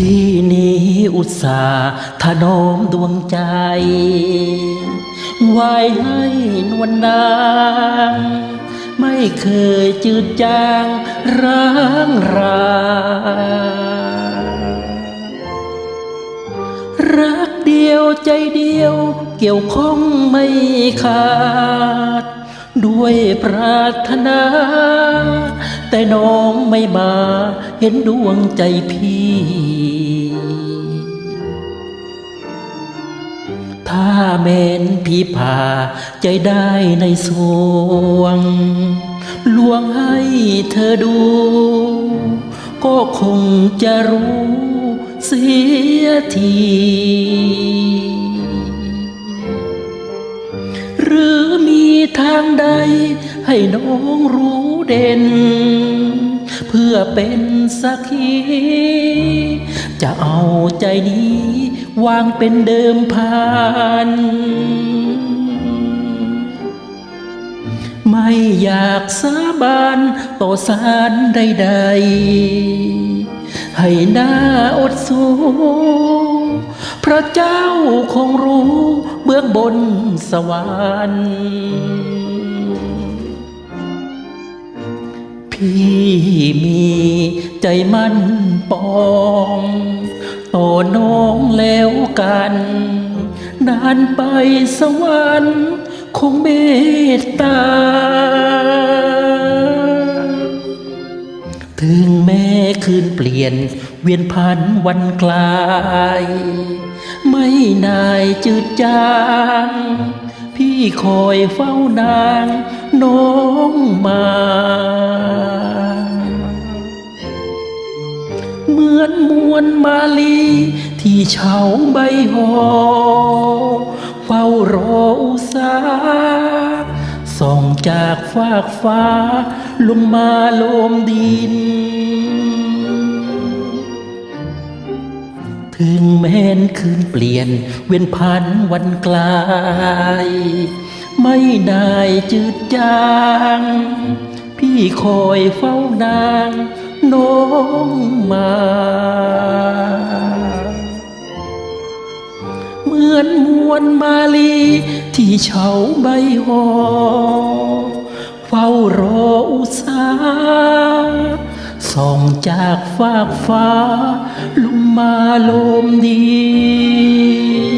พี่นี้อุตส่าห์ถนอมดวงใจ ไว้ให้นวลนาง ไม่เคยจืดจางร้างรา รักเดียวใจเดียวเกี่ยวข้องไม่ขาด ด้วยปรารถนา แต่น้อ ไม่มา เห็นดวงใจพี่ ถ้าเมนพี่ผ่าใจได้ในสวง ลวงให้เธอดู ก็คงจะรู้เสียทีหรือมีทางใดให้น้องรู้เด่น เพื่อเป็นสักขีจะเอาใจนี้ วางเป็นเดิมพันไม่อยากสาบานต่อสารใดๆ ให้หน้าอดสู้พระเจ้าคงรู้เบื้องบนสวรรค์ พี่มีใจมั่นปองโตน้องแล้วกัน นานไปสวรรค์คงเมตตา ถึงแม้คืนเปลี่ยนเวียนพันวันกลาย ไม่นายจืดจาง พี่คอยเฝ้านางน้อง อนมวลมาลี ที่เฉาใบหอ เฝ้ารออุสาส่องจากฟากฟ้า ลงมาโลมดิน ถึงแม้นคืนเปลี่ยน เวียนพันวันกลาย ไม่นายจืดจาง พี่คอยเฝ้านาง น้องมา เหมือนมวลมาลีที่เฉาใบหอเฝ้ารออุตสาส่องจากฟากฟ้าลงมาลมดิ